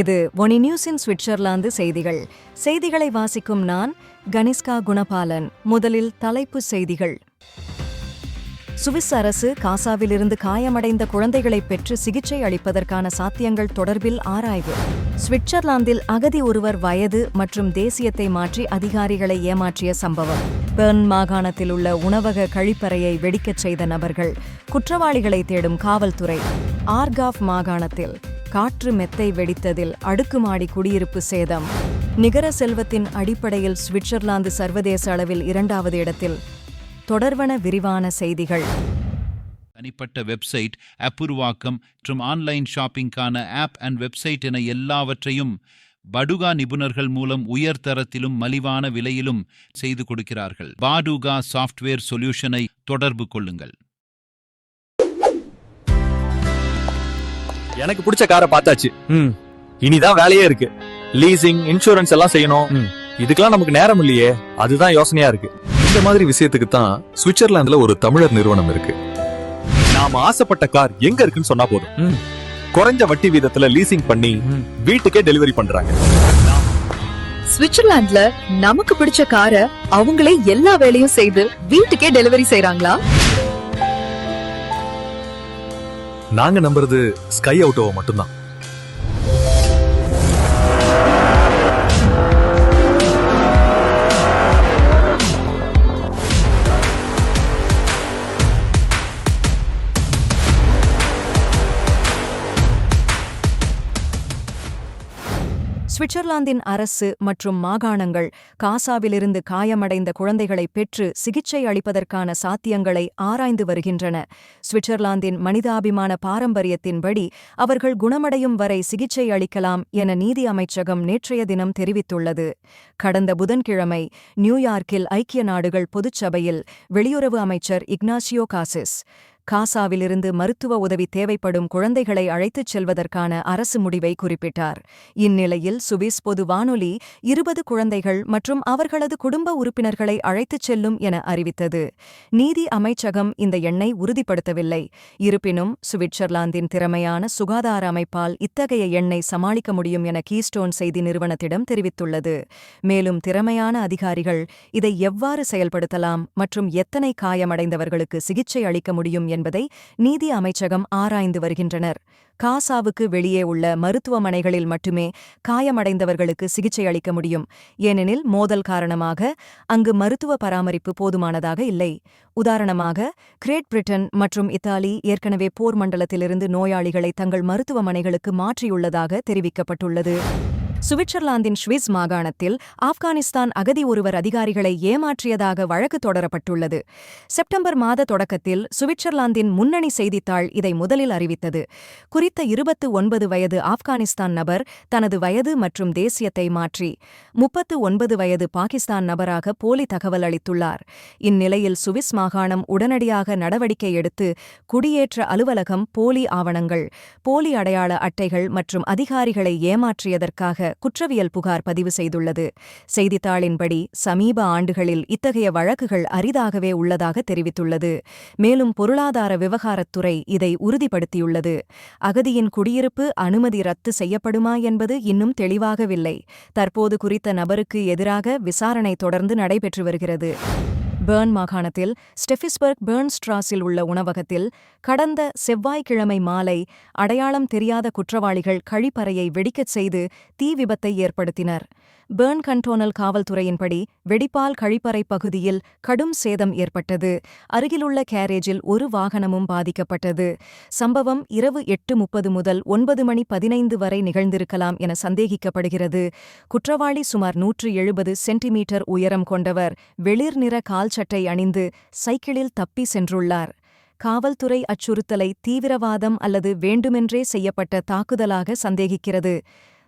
இது ஒனி நியூஸின் சுவிட்சர்லாந்து செய்திகள். செய்திகளை வாசிக்கும் நான் கனிஷ்கா குணபாலன். முதலில் தலைப்புச் செய்திகள். சுவிஸ் அரசு காசாவிலிருந்து காயமடைந்த குழந்தைகளை பெற்று சிகிச்சை அளிப்பதற்கான சாத்தியங்கள் தொடர்பில் ஆராய்வு. சுவிட்சர்லாந்தில் அகதி ஒருவர் வயது மற்றும் தேசியத்தை மாற்றி அதிகாரிகளை ஏமாற்றிய சம்பவம். பெர்ன் மாகாணத்தில் உள்ள உணவக கழிப்பறையை வெடிக்கச் செய்த நபர்கள் குற்றவாளிகளை தேடும் காவல்துறை. ஆர்காஃப் மாகாணத்தில் காற்று மெத்தை வெடித்ததில் அடுக்குமாடி குடியிருப்பு சேதம். நிகர செல்வத்தின் அடிப்படையில் சுவிட்சர்லாந்து சர்வதேச அளவில் இரண்டாவது இடத்தில். தொடர்வன விரிவான செய்திகள். தனிப்பட்ட வெப்சைட் அப்புருவாக்கம் மற்றும் ஆன்லைன் ஷாப்பிங்கான ஆப் அண்ட் வெப்சைட் என எல்லாவற்றையும் படுகா நிபுணர்கள் மூலம் உயர் தரத்திலும் மலிவான விலையிலும் செய்து கொடுக்கிறார்கள். பாடுகா சாஃப்ட்வேர் சொல்யூஷனை தொடர்பு கொள்ளுங்கள். எனக்கு பிடிச்ச காரை பார்த்தாச்சு. ம். இனிதான் வேலையே இருக்கு. லீசிங் இன்சூரன்ஸ் எல்லாம் செய்யணும். ம். இதுக்கெல்லாம் நமக்கு நேரம் இல்லையே. அதுதான் யோசனையா இருக்கு. இந்த மாதிரி விஷயத்துக்கு தான் சுவிட்சர்லாந்துல ஒரு தமிழர் நிறுவனம் இருக்கு. நாம ஆசைப்பட்ட கார் எங்க இருக்குன்னு சொன்னா போதும். ம். குறைஞ்ச வட்டி வீதத்துல லீசிங் பண்ணி. வீட்டுக்கே டெலிவரி பண்றாங்க. சுவிட்சர்லாந்துல நமக்கு பிடிச்ச காரை அவங்களே எல்லா வேலையும் செய்து வீட்டுக்கே டெலிவரி செய்றாங்களா? நாங்க நம்புறது ஸ்கை அவுட்டோவை மட்டும்தான். சுவிட்சர்லாந்தின் அரசு மற்றும் மாகாணங்கள் காசாவிலிருந்து காயமடைந்த குழந்தைகளை பெற்று சிகிச்சை அளிப்பதற்கான சாத்தியங்களை ஆராய்ந்து வருகின்றன. சுவிட்சர்லாந்தின் மனிதாபிமான பாரம்பரியத்தின்படி அவர்கள் குணமடையும் வரை சிகிச்சை அளிக்கலாம் என நீதி அமைச்சகம் நேற்றைய தினம் தெரிவித்துள்ளது. கடந்த புதன்கிழமை நியூயார்க்கில் ஐக்கிய நாடுகள் பொதுச்சபையில் வெளியுறவு அமைச்சர் இக்னாசியோ காசிஸ் காசாவிலிருந்து மருத்துவ உதவி தேவைப்படும் குழந்தைகளை அழைத்துச் செல்வதற்கான அரசு முடிவை குறிப்பிட்டார். இந்நிலையில் சுவிஸ் பொது வானொலி இருபது குழந்தைகள் மற்றும் அவர்களது குடும்ப உறுப்பினர்களை அழைத்துச் செல்லும் என அறிவித்தது. நீதி அமைச்சகம் இந்த எண்ணை உறுதிப்படுத்தவில்லை. இருப்பினும் சுவிட்சர்லாந்தின் திறமையான சுகாதார அமைப்பால் இத்தகைய எண்ணை சமாளிக்க முடியும் என கீஸ்டோன் செய்தி நிறுவனத்திடம் தெரிவித்துள்ளது. மேலும் திறமையான அதிகாரிகள் இதை எவ்வாறு செயல்படுத்தலாம் மற்றும் எத்தனை காயமடைந்தவர்களுக்கு சிகிச்சை அளிக்க முடியும் என்பதை நீதி அமைச்சகம் ஆராய்ந்து வருகின்றனர். காசாவுக்கு வெளியே உள்ள மருத்துவமனைகளில் மட்டுமே காயமடைந்தவர்களுக்கு சிகிச்சை அளிக்க முடியும். ஏனெனில் மோதல் காரணமாக அங்கு மருத்துவ பராமரிப்பு போதுமானதாக இல்லை. உதாரணமாக கிரேட் பிரிட்டன் மற்றும் இத்தாலி ஏற்கனவே போர் மண்டலத்திலிருந்து நோயாளிகளை தங்கள் மருத்துவமனைகளுக்கு மாற்றியுள்ளதாக தெரிவிக்கப்பட்டுள்ளது. சுவிட்சர்லாந்தின் ஸ்விஸ் மாகாணத்தில் ஆப்கானிஸ்தான் அகதி ஒருவர் அதிகாரிகளை ஏமாற்றியதாக வழக்கு தொடரப்பட்டுள்ளது. செப்டம்பர் மாத தொடக்கத்தில் சுவிட்சர்லாந்தின் முன்னணி செய்தித்தாள் இதை முதலில் அறிவித்தது. குறித்த இருபத்து ஒன்பது வயது ஆப்கானிஸ்தான் நபர் தனது வயது மற்றும் தேசியத்தை மாற்றி முப்பத்து ஒன்பது வயது பாகிஸ்தான் நபராக போலி தகவல் அளித்துள்ளார். இந்நிலையில் சுவிஸ் மாகாணம் உடனடியாக நடவடிக்கை எடுத்து குடியேற்ற அலுவலகம் போலி ஆவணங்கள் போலி அடையாள அட்டைகள் மற்றும் அதிகாரிகளை ஏமாற்றியதற்காக குற்றவியல் புகார் பதிவு செய்துள்ளது. செய்தித்தாளின்படி சமீப ஆண்டுகளில் இத்தகைய வழக்குகள் அரிதாகவே உள்ளதாக தெரிவித்துள்ளது. மேலும் பொருளாதார விவகாரத்துறை இதை உறுதிப்படுத்தியுள்ளது. அகதியின் குடியிருப்பு அனுமதி ரத்து செய்யப்படுமா என்பது இன்னும் தெளிவாகவில்லை. தற்போது குறித்த நபருக்கு எதிராக விசாரணை தொடர்ந்து நடைபெற்று வருகிறது. பெர்ன் மாகாணத்தில் ஸ்டெஃபிஸ்பர்க் பேர்ன்ஸ்ட்ராஸில் உள்ள உணவகத்தில் கடந்த செவ்வாய்க்கிழமை மாலை அடையாளம் தெரியாத குற்றவாளிகள் கழிப்பறையை வெடிக்கச் செய்து தீ விபத்தை ஏற்படுத்தினர். பேர்ன் கண்டோனல் காவல்துறையின்படி வெடிப்பால் கழிப்பறை பகுதியில் கடும் சேதம் ஏற்பட்டது. அருகிலுள்ள கேரேஜில் ஒரு வாகனமும் பாதிக்கப்பட்டது. சம்பவம் இரவு எட்டு முப்பது முதல் ஒன்பது மணி பதினைந்து வரை நிகழ்ந்திருக்கலாம் என சந்தேகிக்கப்படுகிறது. குற்றவாளி சுமார் நூற்று எழுபது சென்டிமீட்டர் உயரம் கொண்டவர் வெளிர் நிற கால்சட்டை அணிந்து சைக்கிளில் தப்பி சென்றுள்ளார். காவல்துறை அச்சுறுத்தலை தீவிரவாதம் அல்லது வேண்டுமென்றே செய்யப்பட்ட தாக்குதலாக சந்தேகிக்கிறது.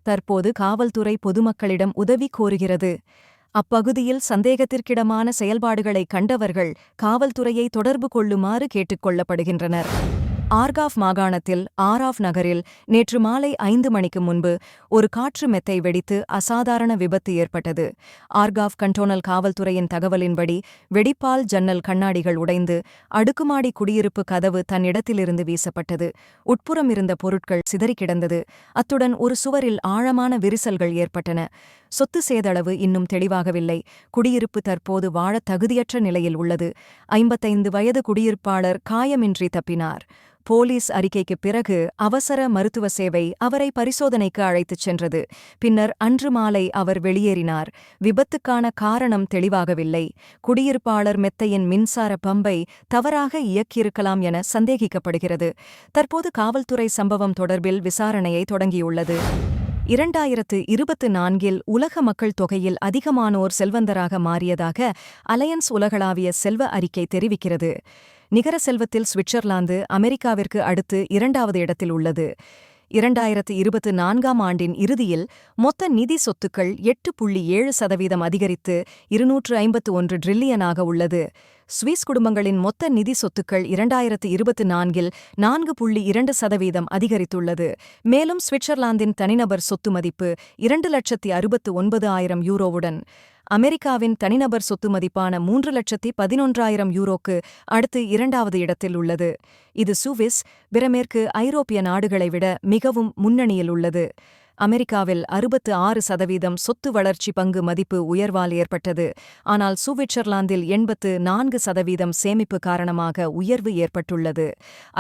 தற்போது காவல்துறை பொதுமக்களிடம் உதவி கோருகிறது. அப்பகுதியில் சந்தேகத்திற்கிடமான செயல்பாடுகளை கண்டவர்கள் காவல்துறையை தொடர்பு கொள்ளுமாறு கேட்டுக்கொள்ளப்படுகின்றனர் ஆர்காஃப் மாகாணத்தில் ஆராஃப் நகரில் நேற்று மாலை ஐந்து மணிக்கு முன்பு ஒரு காற்று மெத்தை வெடித்து அசாதாரண விபத்து ஏற்பட்டது. ஆர்காஃப் கண்டோனல் காவல்துறையின் தகவலின்படி வெடிப்பால் ஜன்னல் கண்ணாடிகள் உடைந்து அடுக்குமாடி குடியிருப்பு கதவு தன் இடத்திலிருந்து வீசப்பட்டது. உட்புறம் இருந்த பொருட்கள் சிதறிக் கிடந்தது அத்துடன் ஒரு சுவரில் ஆழமான விரிசல்கள் ஏற்பட்டன. சொத்து சேதளவு இன்னும் தெளிவாகவில்லை. குடியிருப்பு தற்போது வாழ தகுதியற்ற நிலையில் உள்ளது. ஐம்பத்தைந்து வயது குடியிருப்பாளர் காயமின்றி தப்பினார். போலீஸ் அறிக்கைக்குப் பிறகு அவசர மருத்துவ சேவை அவரை பரிசோதனைக்கு அழைத்துச் சென்றது. பின்னர் அன்று மாலை அவர் வெளியேறினார். விபத்துக்கான காரணம் தெளிவாகவில்லை. குடியிருப்பாளர் மெத்தையின் மின்சார பம்பை தவறாக இயக்கியிருக்கலாம் என சந்தேகிக்கப்படுகிறது. தற்போது காவல்துறை சம்பவம் தொடர்பில் விசாரணையை தொடங்கியுள்ளது. இரண்டாயிரத்து இருபத்து நான்கில் உலக மக்கள் தொகையில் அதிகமானோர் செல்வந்தராக மாறியதாக அலையன்ஸ் உலகளாவிய செல்வ அறிக்கை தெரிவிக்கிறது. நிகர செல்வத்தில் சுவிட்சர்லாந்து அமெரிக்காவிற்கு அடுத்து இரண்டாவது இடத்தில் உள்ளது. இரண்டாயிரத்து இருபத்து நான்காம் ஆண்டின் இறுதியில் மொத்த நிதி சொத்துக்கள் எட்டு புள்ளி ஏழு சதவீதம் அதிகரித்து இருநூற்று ஐம்பத்து ஒன்று ட்ரில்லியனாக உள்ளது. சுவிஸ் குடும்பங்களின் மொத்த நிதி சொத்துக்கள் இரண்டாயிரத்து இருபத்து நான்கில் நான்கு புள்ளி இரண்டு சதவீதம் அதிகரித்துள்ளது. மேலும் சுவிட்சர்லாந்தின் தனிநபர் சொத்து மதிப்பு இரண்டு லட்சத்தி அறுபத்து ஒன்பது ஆயிரம் யூரோவுடன் அமெரிக்காவின் தனிநபர் சொத்து மதிப்பான மூன்று லட்சத்தி பதினொன்றாயிரம் யூரோக்கு அடுத்து இரண்டாவது இடத்தில் உள்ளது. இது சுவிஸ் பிறமேற்கு ஐரோப்பிய நாடுகளை விட மிகவும் முன்னணியில் உள்ளது. அமெரிக்காவில் அறுபத்து ஆறு சதவீதம் சொத்து வளர்ச்சி பங்கு மதிப்பு உயர்வால் ஏற்பட்டது. ஆனால் சுவிட்சர்லாந்தில் எண்பத்து நான்கு சதவீதம் சேமிப்பு காரணமாக உயர்வு ஏற்பட்டுள்ளது.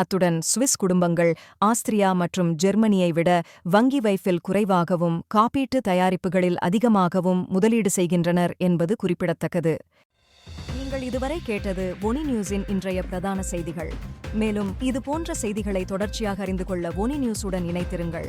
அத்துடன் சுவிஸ் குடும்பங்கள் ஆஸ்திரியா மற்றும் ஜெர்மனியை விட வங்கி வைப்பில் குறைவாகவும் காப்பீட்டு தயாரிப்புகளில் அதிகமாகவும் முதலீடு செய்கின்றனர் என்பது குறிப்பிடத்தக்கது. நீங்கள் இதுவரை கேட்டது ஒனி நியூஸின் இன்றைய பிரதான செய்திகள். மேலும் இது போன்ற செய்திகளை தொடர்ச்சியாக அறிந்து கொள்ள ஒனி நியூஸுடன் இணைத்திருங்கள்